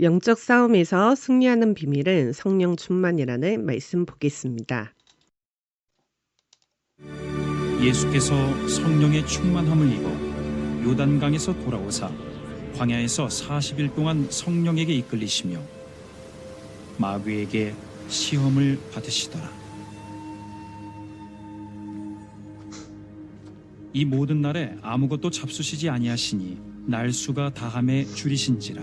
영적 싸움에서 승리하는 비밀은 성령 충만이라는 말씀 보겠습니다. 예수께서 성령의 충만함을 입어 요단강에서 돌아오사 광야에서 40일 동안 성령에게 이끌리시며 마귀에게 시험을 받으시더라. 이 모든 날에 아무것도 잡수시지 아니하시니 날수가 다함에 줄이신지라.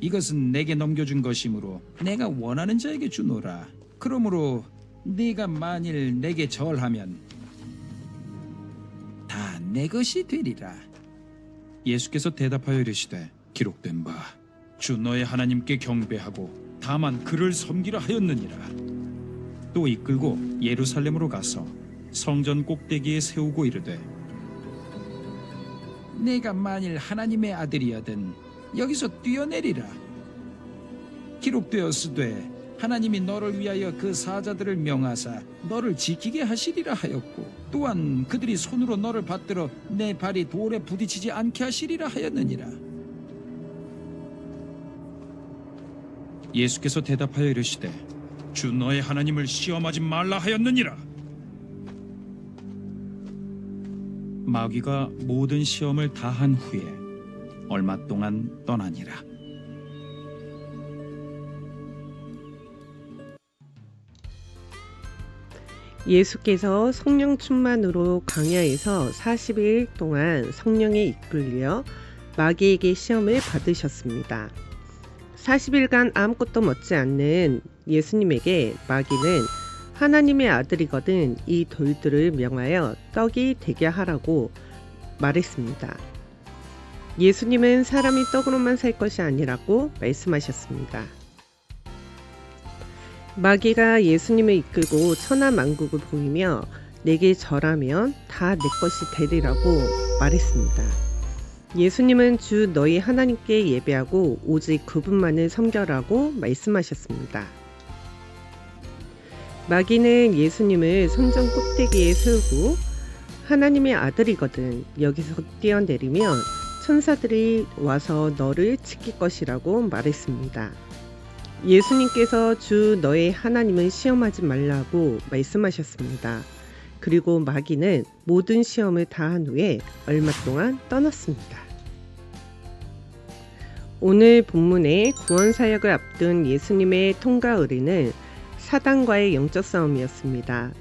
이것은 내게 넘겨준 것이므로 내가 원하는 자에게 주노라. 그러므로 네가 만일 내게 절하면 다 내 것이 되리라. 예수께서 대답하여 이르시되 기록된 바 주 너의 하나님께 경배하고 다만 그를 섬기라 하였느니라. 또 이끌고 예루살렘으로 가서 성전 꼭대기에 세우고 이르되 내가 만일 하나님의 아들이거든 여기서 뛰어내리라. 기록되었으되 하나님이 너를 위하여 그 사자들을 명하사 너를 지키게 하시리라 하였고 또한 그들이 손으로 너를 받들어 내 발이 돌에 부딪히지 않게 하시리라 하였느니라. 예수께서 대답하여 이르시되 주 너의 하나님을 시험하지 말라 하였느니라. 마귀가 모든 시험을 다한 후에 얼마 동안 떠나니라. 예수께서 성령 충만으로 광야에서 40일 동안 성령에 이끌려 마귀에게 시험을 받으셨습니다. 40일간 아무것도 먹지 않는 예수님에게 마귀는 하나님의 아들이거든 이 돌들을 명하여 떡이 되게 하라고 말했습니다. 예수님은 사람이 떡으로만 살 것이 아니라고 말씀하셨습니다. 마귀가 예수님을 이끌고 천하 만국을 보이며 내게 절하면 다 내 것이 되리라고 말했습니다. 예수님은 주 너희 하나님께 예배하고 오직 그분만을 섬겨라고 말씀하셨습니다. 마귀는 예수님을 선전 꼭대기에 세우고 하나님의 아들이거든 여기서 뛰어내리면 천사들이 와서 너를 지킬 것이라고 말했습니다. 예수님께서 주 너의 하나님을 시험하지 말라고 말씀하셨습니다. 그리고 마귀는 모든 시험을 다한 후에 얼마 동안 떠났습니다. 오늘 본문의 구원 사역을 앞둔 예수님의 통과 의리는 사단과의 영적 싸움이었습니다.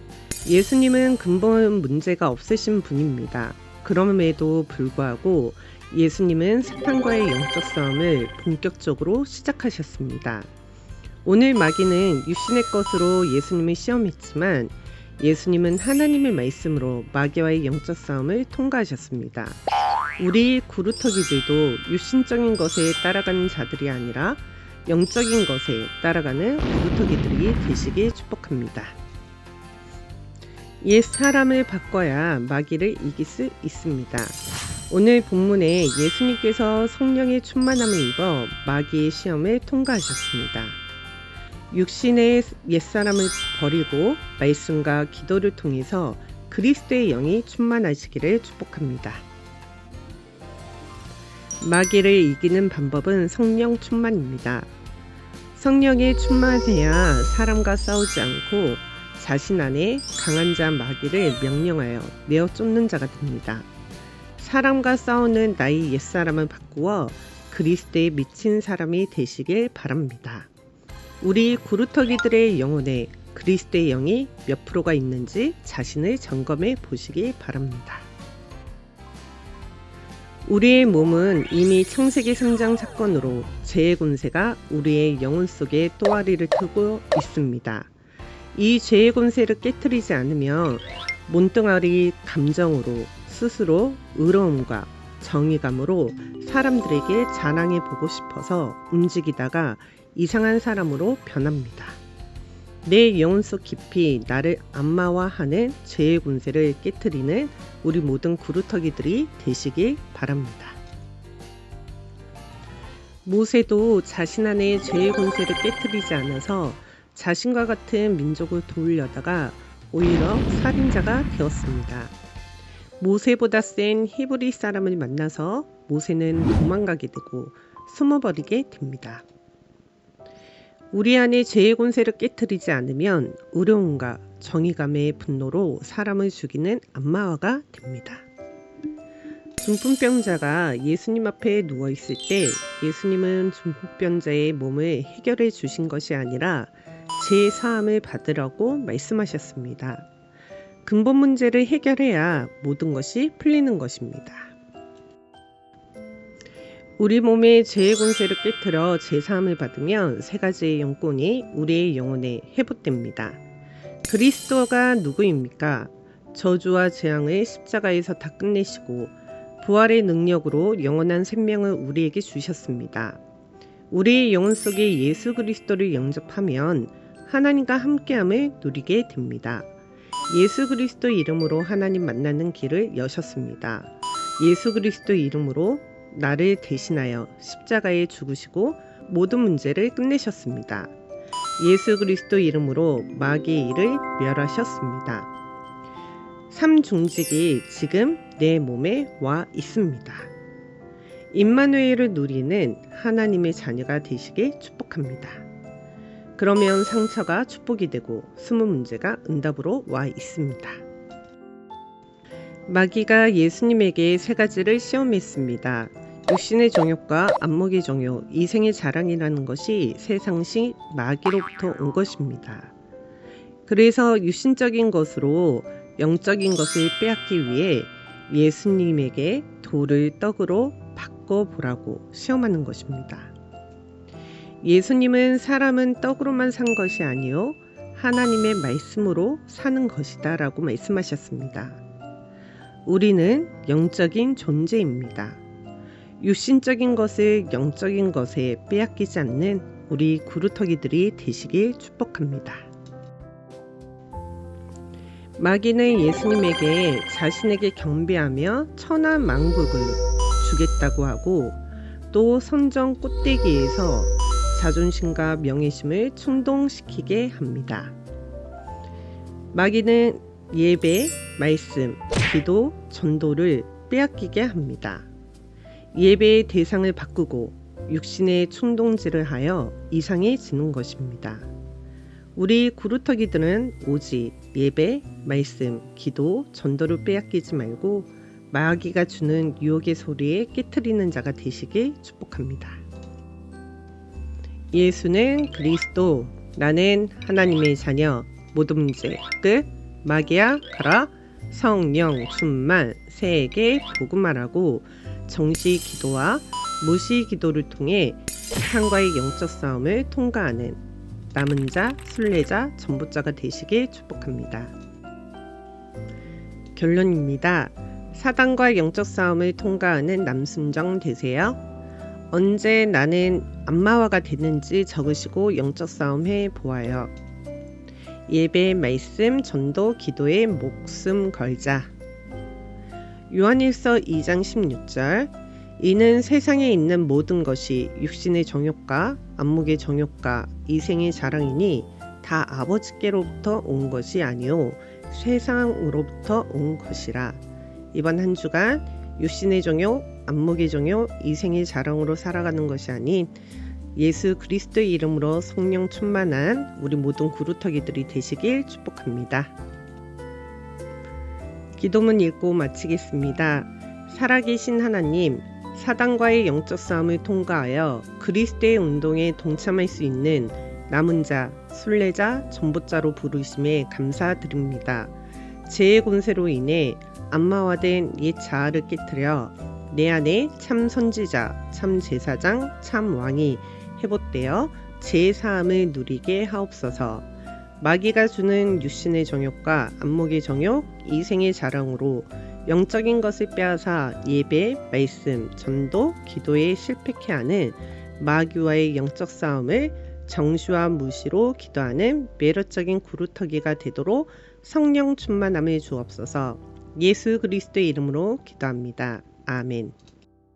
예수님은 근본 문제가 없으신 분입니다. 그럼에도 불구하고 예수님은 사탄과의 영적 싸움을 본격적으로 시작하셨습니다. 오늘 마귀는 유신의 것으로 예수님을 시험했지만 예수님은 하나님의 말씀으로 마귀와의 영적 싸움을 통과하셨습니다. 우리 구루터기들도 유신적인 것에 따라가는 자들이 아니라 영적인 것에 따라가는 구루터기들이 되시길 축복합니다. 옛 사람을 바꿔야 마귀를 이길 수 있습니다. 오늘 본문에 예수님께서 성령의 충만함을 입어 마귀의 시험을 통과하셨습니다. 육신의 옛사람을 버리고 말씀과 기도를 통해서 그리스도의 영이 충만하시기를 축복합니다. 마귀를 이기는 방법은 성령 충만입니다. 성령이 충만해야 사람과 싸우지 않고 자신 안에 강한 자 마귀를 명령하여 내어 쫓는 자가 됩니다. 사람과 싸우는 나의 옛사람을 바꾸어 그리스도에 미친 사람이 되시길 바랍니다. 우리 구루터기들의 영혼에 그리스도의 영이 몇 프로가 있는지 자신을 점검해 보시기 바랍니다. 우리의 몸은 이미 창세기 성장 사건으로 죄의 권세가 우리의 영혼 속에 또아리를 트고 있습니다. 이 죄의 권세를 깨뜨리지 않으면 몸뚱아리 감정으로 스스로 의로움과 정의감으로 사람들에게 자랑해 보고 싶어서 움직이다가 이상한 사람으로 변합니다. 내 영혼 속 깊이 나를 안마화하는 죄의 군세를 깨뜨리는 우리 모든 구루터기들이 되시길 바랍니다. 모세도 자신 안에 죄의 군세를 깨뜨리지 않아서 자신과 같은 민족을 도우려다가 오히려 살인자가 되었습니다. 모세보다 센 히브리 사람을 만나서 모세는 도망가게 되고 숨어버리게 됩니다. 우리 안에 죄의 권세를 깨뜨리지 않으면 의로움과 정의감의 분노로 사람을 죽이는 안마화가 됩니다. 중풍병자가 예수님 앞에 누워 있을 때 예수님은 중풍병자의 몸을 해결해 주신 것이 아니라 제 사함을 받으라고 말씀하셨습니다. 근본 문제를 해결해야 모든 것이 풀리는 것입니다. 우리 몸의 죄의 권세를 깨뜨려 제사함을 받으면 세 가지의 영권이 우리의 영혼에 회복됩니다. 그리스도가 누구입니까? 저주와 재앙을 십자가에서 다 끝내시고 부활의 능력으로 영원한 생명을 우리에게 주셨습니다. 우리의 영혼 속에 예수 그리스도를 영접하면 하나님과 함께함을 누리게 됩니다. 예수 그리스도 이름으로 하나님 만나는 길을 여셨습니다. 예수 그리스도 이름으로 나를 대신하여 십자가에 죽으시고 모든 문제를 끝내셨습니다. 예수 그리스도 이름으로 마귀의 일을 멸하셨습니다. 삼중직이 지금 내 몸에 와 있습니다. 임마누엘을 누리는 하나님의 자녀가 되시길 축복합니다. 그러면 상처가 축복이 되고 숨은 문제가 응답으로 와 있습니다. 마귀가 예수님에게 세 가지를 시험했습니다. 육신의 정욕과 안목의 정욕, 이생의 자랑이라는 것이 세상시 마귀로부터 온 것입니다. 그래서 육신적인 것으로 영적인 것을 빼앗기 위해 예수님에게 돌을 떡으로 바꿔보라고 시험하는 것입니다. 예수님은 사람은 떡으로만 산 것이 아니요 하나님의 말씀으로 사는 것이다 라고 말씀하셨습니다. 우리는 영적인 존재입니다. 육신적인 것을 영적인 것에 빼앗기지 않는 우리 구루터기들이 되시길 축복합니다. 마귀는 예수님에게 자신에게 경배하며 천한 만국을 주겠다고 하고 또 선정 꽃대기에서 자존심과 명예심을 충동시키게 합니다. 마귀는 예배, 말씀, 기도, 전도를 빼앗기게 합니다. 예배의 대상을 바꾸고 육신의 충동질을 하여 이상해지는 것입니다. 우리 구루터기들은 오직 예배, 말씀, 기도, 전도를 빼앗기지 말고 마귀가 주는 유혹의 소리에 깨트리는 자가 되시길 축복합니다. 예수는 그리스도, 나는 하나님의 자녀, 모든 문제 끝, 마귀야 가라, 성령 충만, 세계 복음하라고 정시 기도와 무시 기도를 통해 사탄과의 영적 싸움을 통과하는 남은 자, 순례자, 전보자가 되시길 축복합니다. 결론입니다. 사단과 영적 싸움을 통과하는 남순정 되세요. 언제 나는 안마화가 됐는지 적으시고 영적 싸움 해 보아요. 예배, 말씀, 전도, 기도에 목숨 걸자. 요한일서 2장 16절 이는 세상에 있는 모든 것이 육신의 정욕과 안목의 정욕과 이생의 자랑이니 다 아버지께로부터 온 것이 아니요 세상으로부터 온 것이라. 이번 한 주간 육신의 정욕, 안목의 정욕, 이생의 자랑으로 살아가는 것이 아닌 예수 그리스도의 이름으로 성령 충만한 우리 모든 구루터기들이 되시길 축복합니다. 기도문 읽고 마치겠습니다. 살아계신 하나님, 사단과의 영적 싸움을 통과하여 그리스도의 운동에 동참할 수 있는 남은 자, 순례자, 전보자로 부르심에 감사드립니다. 죄의 권세로 인해 안마화된 옛 자아를 깨뜨려 내 안에 참 선지자, 참 제사장, 참 왕이 회복되어 제 사함을 누리게 하옵소서. 마귀가 주는 육신의 정욕과 안목의 정욕, 이생의 자랑으로 영적인 것을 빼앗아 예배, 말씀, 전도, 기도에 실패케 하는 마귀와의 영적 싸움을 정시와 무시로 기도하는 매력적인 구루터기가 되도록 성령 충만함을 주옵소서 예수 그리스도의 이름으로 기도합니다. 아멘.